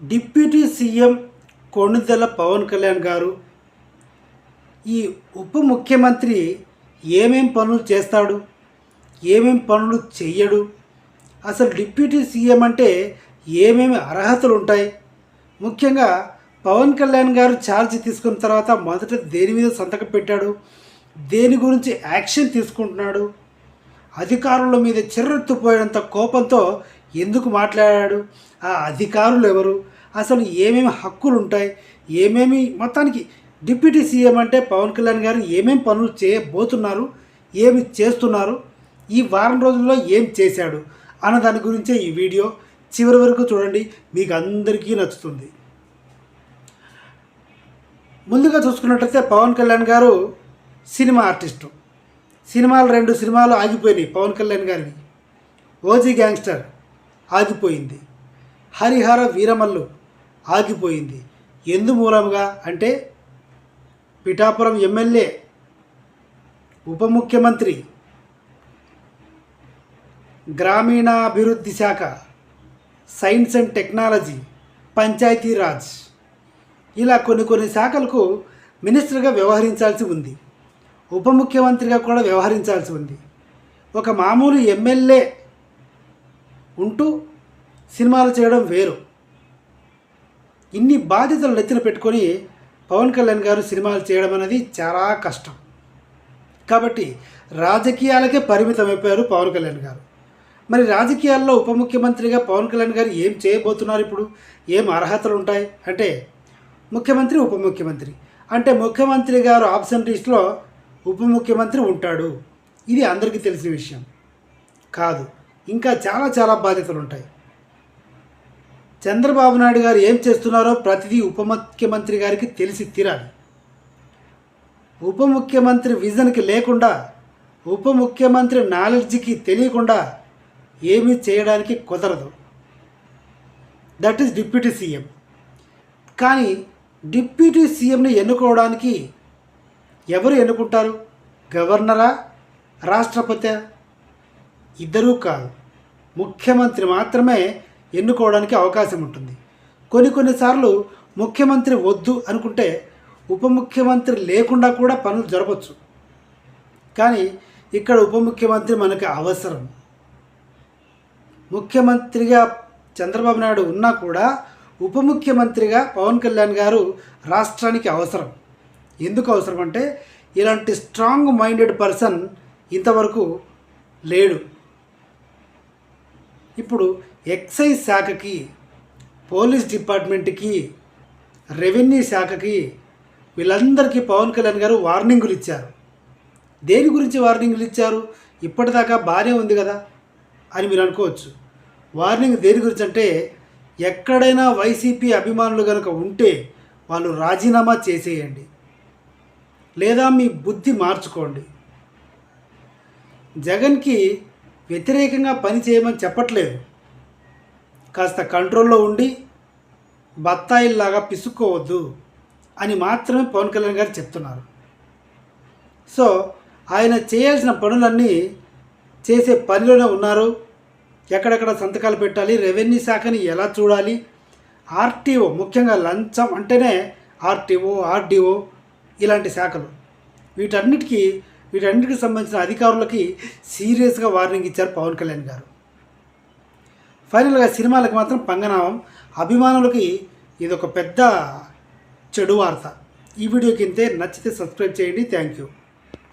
Deputy CM Konidela Pawan Kalyan గారు ఈ ఉప ముఖ్యమంత్రి ఏమేం పనులు చేస్తాడు ఏమేం పనులు చెయ్యడు అసలు డిప్యూటీ సీఎం అంటే ఏమేమి అర్హతలు ఉంటాయి? ముఖ్యంగా పవన్ కళ్యాణ్ గారు ఛార్జ్ తీసుకున్న తర్వాత మొదట దేని మీద సంతకం పెట్టాడు దేని గురించి యాక్షన్ తీసుకుంటున్నాడు అధికారుల మీద చిర్రెత్తుపోయేంత కోపంతో ఎందుకు మాట్లాడాడు? ఆ అధికారులు ఎవరు? అసలు ఏమేమి హక్కులు ఉంటాయి ఏమేమి మొత్తానికి డిప్యూటీ సీఎం అంటే పవన్ కళ్యాణ్ గారు ఏమేమి పనులు చేయబోతున్నారు? ఏమి చేస్తున్నారు? ఈ వారం రోజుల్లో ఏం చేశాడు? అన్న దాని గురించే ఈ వీడియో. చివరి వరకు చూడండి. మీకు అందరికీ నచ్చుతుంది. ముందుగా చూసుకున్నట్లయితే పవన్ కళ్యాణ్ గారు సినిమా ఆర్టిస్టు. సినిమాలు రెండు సినిమాలు ఆగిపోయినాయి పవన్ కళ్యాణ్ గారిని ఓజీ గ్యాంగ్స్టర్. ఆగిపోయింది. హరిహర వీరమల్లు ఆగిపోయింది. ఎందు మూలంగా అంటే పిఠాపురం ఎమ్మెల్యే ఉప ముఖ్యమంత్రి గ్రామీణాభివృద్ధి శాఖ సైన్స్ అండ్ టెక్నాలజీ పంచాయతీరాజ్. ఇలా కొన్ని కొన్ని శాఖలకు మినిస్టర్గా వ్యవహరించాల్సి ఉంది. ఉప ముఖ్యమంత్రిగా కూడా వ్యవహరించాల్సి ఉంది. ఒక మామూలు ఎమ్మెల్యే ఉంటూ సినిమాలు చేయడం వేరు. ఇన్ని బాధ్యతలు నెత్తిన పెట్టుకొని పవన్ కళ్యాణ్ గారు సినిమాలు చేయడం అనేది చాలా కష్టం. కాబట్టి రాజకీయాలకే పరిమితం అయిపోయారు పవన్ కళ్యాణ్ గారు. మరి రాజకీయాల్లో ఉప ముఖ్యమంత్రిగా పవన్ కళ్యాణ్ గారు ఏం చేయబోతున్నారు ఇప్పుడు? ఏం అర్హతలు ఉంటాయి? అంటే ముఖ్యమంత్రి ఉప ముఖ్యమంత్రి. అంటే ముఖ్యమంత్రి గారు ఆప్షన్ లిస్ట్లో ఉప ముఖ్యమంత్రి ఉంటాడు. ఇది అందరికీ తెలిసిన విషయం. కాదు. ఇంకా చాలా చాలా బాధ్యతలు ఉంటాయి చంద్రబాబు నాయుడు గారు ఏం చేస్తున్నారో ప్రతిదీ ఉప ముఖ్యమంత్రి గారికి తెలిసి తీరాలి. ఉప ముఖ్యమంత్రి విజన్కి లేకుండా ఉప ముఖ్యమంత్రి నాలెడ్జ్కి తెలియకుండా ఏమీ చేయడానికి కుదరదు. That is deputy CM. కానీ డిప్యూటీ సీఎంని ఎన్నుకోవడానికి ఎవరు ఎన్నుకుంటారు? గవర్నరా? రాష్ట్రపతి? ఇద్దరూ కాదు. ముఖ్యమంత్రి మాత్రమే ఎన్నుకోవడానికి అవకాశం ఉంటుంది. కొన్ని కొన్నిసార్లు ముఖ్యమంత్రి వద్దు అనుకుంటే ఉప ముఖ్యమంత్రి లేకుండా కూడా పనులు జరపచ్చు. కానీ ఇక్కడ ఉప ముఖ్యమంత్రి మనకి అవసరం. ముఖ్యమంత్రిగా చంద్రబాబు నాయుడు ఉన్నా కూడా ఉప ముఖ్యమంత్రిగా పవన్ కళ్యాణ్ గారు రాష్ట్రానికి అవసరం. ఎందుకు అవసరం అంటే ఇలాంటి స్ట్రాంగ్ మైండెడ్ పర్సన్ ఇంతవరకు లేడు. ఇప్పుడు ఎక్సైజ్ శాఖకి పోలీస్ డిపార్ట్మెంట్కి రెవెన్యూ శాఖకి వీళ్ళందరికీ పవన్ కళ్యాణ్ గారు వార్నింగులు ఇచ్చారు. దేని గురించి వార్నింగులు ఇచ్చారు? ఇప్పటిదాకా బాగానే ఉంది కదా అని మీరు అనుకోవచ్చు. వార్నింగ్ దేని గురించి అంటే ఎక్కడైనా వైసీపీ అభిమానులు కనుక ఉంటే వాళ్ళు రాజీనామా చేసేయండి. లేదా మీ బుద్ధి మార్చుకోండి. జగన్కి వ్యతిరేకంగా పని చేయమని చెప్పట్లేదు. కాస్త కంట్రోల్లో ఉండి బత్తాయిల్లాగా పిసుక్కోవద్దు అని మాత్రమే పవన్ కళ్యాణ్ గారు చెప్తున్నారు. సో ఆయన చేయాల్సిన పనులన్నీ చేసే పనిలోనే ఉన్నారు. ఎక్కడెక్కడ సంతకాలు పెట్టాలి రెవెన్యూ శాఖని ఎలా చూడాలి ఆర్టీఓ ముఖ్యంగా లంచం అంటేనే ఆర్టీఓ ఆర్డీఓ ఇలాంటి శాఖలు. వీటన్నిటికీ వీటన్నిటికి సంబంధించిన అధికారులకి సీరియస్గా వార్నింగ్ ఇచ్చారు పవన్ కళ్యాణ్ గారు. ఫైనల్గా సినిమాలకు మాత్రం పంగనామం. అభిమానులకి ఇది ఒక పెద్ద చెడు వార్త. ఈ వీడియోకి ఇంతే. నచ్చితే సబ్స్క్రైబ్ చేయండి. Thank you.